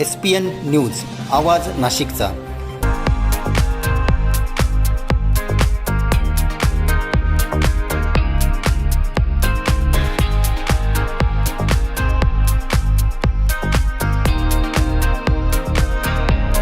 S P N news आवाज नाशिकचा.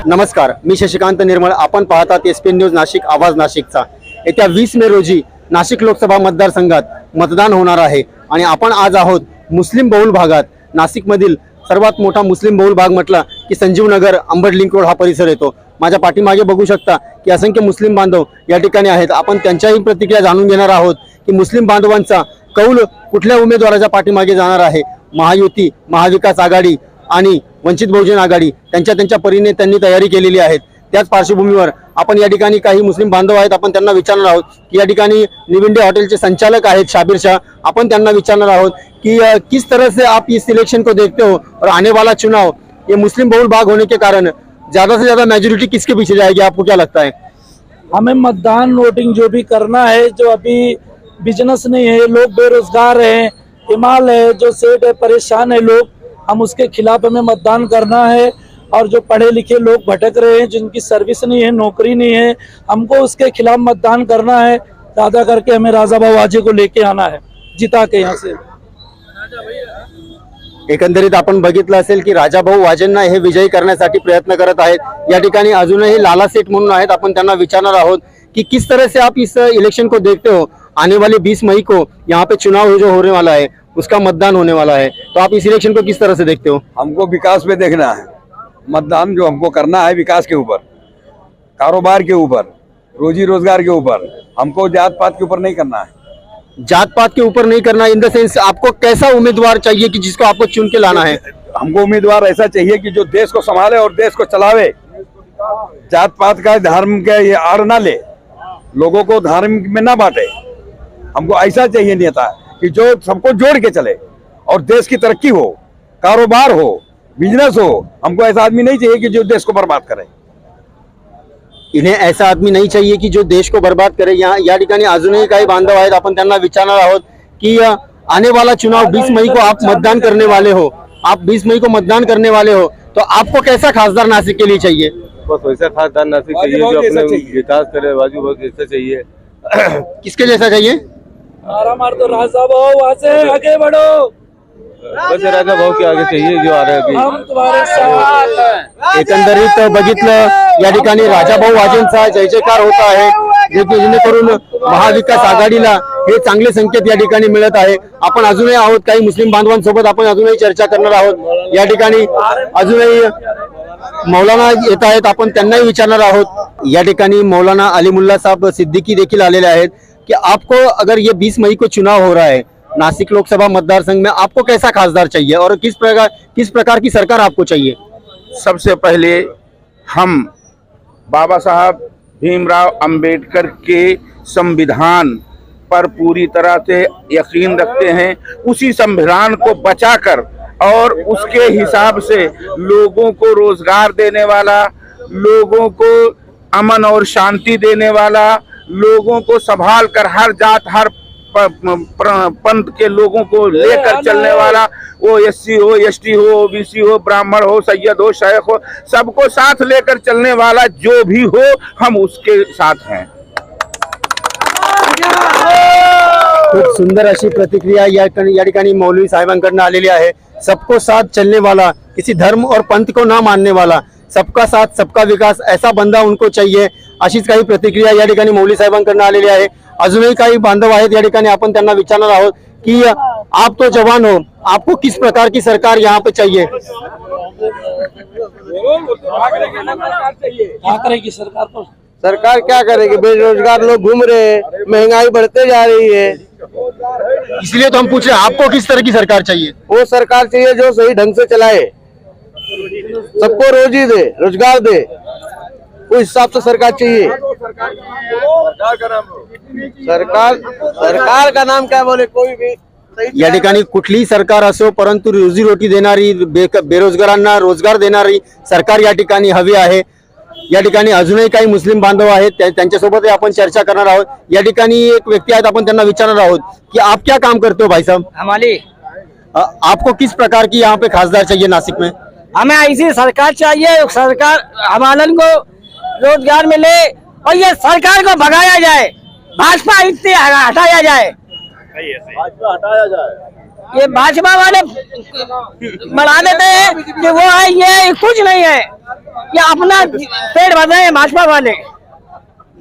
नमस्कार मी शशिकांत निर्मळ. आपण पाहतात एस पी न्यूज नाशिक आवाज नाशिकचा. येत्या वीस मे रोजी नाशिक लोकसभा मतदारसंघात मतदान होणार आहे आणि आपण आज आहोत मुस्लिम बहुल भागात. नाशिकमधील सर्वात मोठा मुस्लिम बहुल भाग म्हटला की संजीव नगर अंबड लिंक रोड हा परिसर येतो. माझ्या पाठीमागे बघू शकता की असंख्य मुस्लिम बांधव या ठिकाणी आहेत. आपण त्यांच्याही प्रतिक्रिया जाणून घेणार आहोत की मुस्लिम बांधवांचा कौल कुठल्या उमेदवाराच्या पाठीमागे जाणार आहे? महायुती महाविकास आघाडी आणि वंचित बहुजन आघाडी त्यांच्या त्यांच्या परीने त्यांनी तयारी केलेली आहे. त्याच पार्श्वभूमीवर आपण या मुस्लिम बांधव आपण त्यांना विचारणार आहोत की निविंडे हॉटेलचे संचालक आहेत शाबीर शाह. त्यांना विचारणार आहोत कि किस तरह से आप इस इलेक्शन को देखते हो और आने वाला चुनाव? ये मुस्लिम बहुल भाग होने के कारण ज़्यादा से ज़्यादा मेजोरिटी किसके पीछे जाएगी? आपको क्या लगता है? हमें मतदान वोटिंग जो भी करना है, जो अभी बिज़नेस नहीं है, लोग बेरोजगार हैं, इमाल है, जो सेठ है, परेशान है लोग, हम उसके खिलाफ हमें मतदान करना है। और जो पढ़े लिखे लोग भटक रहे हैं जिनकी सर्विस नहीं है नौकरी नहीं है हमको उसके खिलाफ मतदान करना है। ज़्यादा करके हमें राजा भाऊ आजे को लेके आना है। जिता के यहाँ से। एकंदरीत आपण बघितलं असेल की राजाभाऊ वाजेंना हे विजयी करण्यासाठी प्रयत्न करत आहेत. या ठिकाणी अजूनही लाला सेठ म्हणून आहेत. आपण त्यांना विचारणार आहोत कि किस तरह से आप इस इलेक्शन को देखते हो? आने वाले 20 मई को यहाँ पे चुनाव जो होने वाला है उसका मतदान होने वाला है. तो आप इस इलेक्शन को किस तरह से देखते हो? हमको विकास में देखना है। मतदान जो हमको करना है विकास के ऊपर कारोबार के ऊपर रोजी रोज़गार के ऊपर हमको जात पात के ऊपर नहीं करना है। जात पात के ऊपर नहीं करना इन द सेंस आपको कैसा उम्मीदवार चाहिए कि जिसको आपको चुन के लाना है? हमको उम्मीदवार ऐसा चाहिए कि जो देश को संभाले और देश को चलावे। जात पात का धर्म का ये आड़ ना ले लोगों को धर्म में ना बांटे। हमको ऐसा चाहिए नेता कि जो सबको जोड़ के चले और देश की तरक्की हो कारोबार हो बिज़नेस हो हमको ऐसा आदमी नहीं चाहिए कि जो देश को बर्बाद करे। इन्हें ऐसा आदमी नहीं चाहिए की जो देश को बर्बाद करे। यहाँ या ठिकाणी अजूनही काही बांधव आहेत आपण त्यांना विचारणार आहोत की आने वाला चुनाव 20 मई को आप मतदान करने वाले हो। आप 20 मई को मतदान करने वाले हो तो आपको कैसा खासदार नासिक के लिए चाहिए? बस वैसा खासदार नासिक चाहिए जो जैसा अपने चाहिए। विकास करे वाजू भाव जैसा चाहिए? किसके जैसा चाहिए? मारा मार तो राजा भाऊ वहाँ से आगे बढ़ो। वैसे राजा भाव के आगे चाहिए जो आ रहे अभी। एकंदरीत बघितलं या ठिकाणी राजाभाऊ वाजेंचा जय जयकार होत आहे. जेणेकरून महाविकास आघाडीला हे चांगले संकेत या ठिकाणी मिळत आहे. आपण अजूनही आहोत काही मुस्लिम बांधवांसोबत आपण अजूनही चर्चा करणार आहोत. या ठिकाणी अजूनही मौलाना येत आहेत आपण त्यांनाही विचारणार आहोत. या ठिकाणी मौलाना अलीमुल्ला साहब सिद्दीकी देखील आलेले आहेत कि आपको अगर ये 20 मई को चुनाव हो रहा है नासिक लोकसभा मतदार संघ में आपको कैसा खासदार चाहिए और किस प्रकार किस प्रकार की सरकार आपको चाहिए? सबसे पहले हम बाबा साहब भीमराव अंबेडकर के संविधान पर पूरी तरह से यकीन रखते हैं। उसी संविधान को बचाकर और उसके हिसाब से लोगों को रोज़गार देने वाला, लोगों को अमन और शांति देने वाला, लोगों को संभाल कर हर जात, हर पंथ के लोगों को लेकर चलने वाला वो एस सी हो एस टी हो ओबीसी हो ब्राह्मण हो सैयद हो शेख हो सबको साथ लेकर चलने वाला जो भी हो हम उसके साथ हैं। खूप सुंदर अशी प्रतिक्रिया या या ठिकाणी मौलवी साहेबांकडनं आलेली आहे. सबको साथ चलने वाला किसी धर्म और पंथ को ना मानने वाला सबका साथ सबका विकास ऐसा बंदा उनको चाहिए अशीच काही प्रतिक्रिया या ठिकाणी मौली साहेबांकडनं आलेली आहे. अजूनही काही बांधव आहेत या ठिकाणी. आपण त्यांना विचारणार आहोत की आप तो जवान हो. आपको किस प्रकार की सरकार यहाँ पे चाहिए? करेगी सरकार तो सरकार क्या करेगी? बेरोजगार लोग घूम रहे हैं महँगाई बढ़ते जा रही है। इसलिए तो हम पूछ रहे हैं आपको किस तरह की सरकार चाहिए? वो सरकार चाहिए जो सही ढंग से चलाए। सबको रोजी दे रोज़गार दे। उस हिसाब से सरकार चाहिए। सरकार सरकार का नाम क्या बोले? कोई भी या ठिकाणी कुठलीही सरकार असो परंतु रोजी रोटी देणारी बेरोजगारांना रोजगार देणारी सरकार या ठिकाणी हवी आहे. या ठिकाणी अजूनही काही मुस्लिम बांधव आहेत त्या- त्यांच्यासोबतही आपण चर्चा करणार आहोत. या ठिकाणी एक व्यक्ती आहेत आपण त्यांना विचारणार आहोत की आप क्या काम करते हो भाई साहब? हमारी आपको किस प्रकार की यहाँ पे खासदार चाहिए नासिक में? हमें ऐसी सरकार चाहिए सरकार हमारे को रोजगार मिले और ये सरकार को भगाया जाए। भाजपा इतनी हटाया जाए। ये भाजपा वाले बढ़ा देते हैं कि वो है ये कुछ नहीं है। ये अपना पेट भर रहे भाजपा वाले।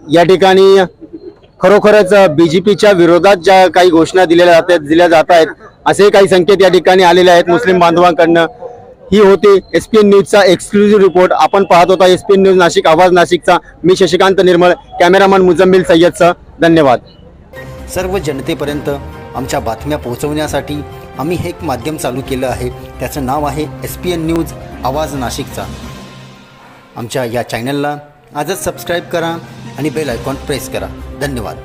या ठिकाणी खरोखरच बीजेपीच्या विरोधात ज्या काही घोषणा दिलेल्या जातात दिल्या जात आहेत असे काही संकेत या ठिकाणी आलेले आहेत मुस्लिम बांधवांकडनं. ही होती एस पी एन न्यूजचा एक्सक्लुझिव्ह रिपोर्ट आपण पाहत होता S P N news Nashik आवाज नाशिकचा. मी शशिकांत निर्मळ कॅमेरामन मुजम्मिल सय्यदसह धन्यवाद. सर्व जनतेपर्यंत आमच्या बातम्या पोहोचवण्यासाठी आम्ही हे एक माध्यम चालू केलं आहे. त्याचं नाव आहे एस पी एन न्यूज आवाज नाशिकचा. आमच्या या चॅनलला आजच सबस्क्राईब करा आणि बेल आयकॉन प्रेस करा. धन्यवाद.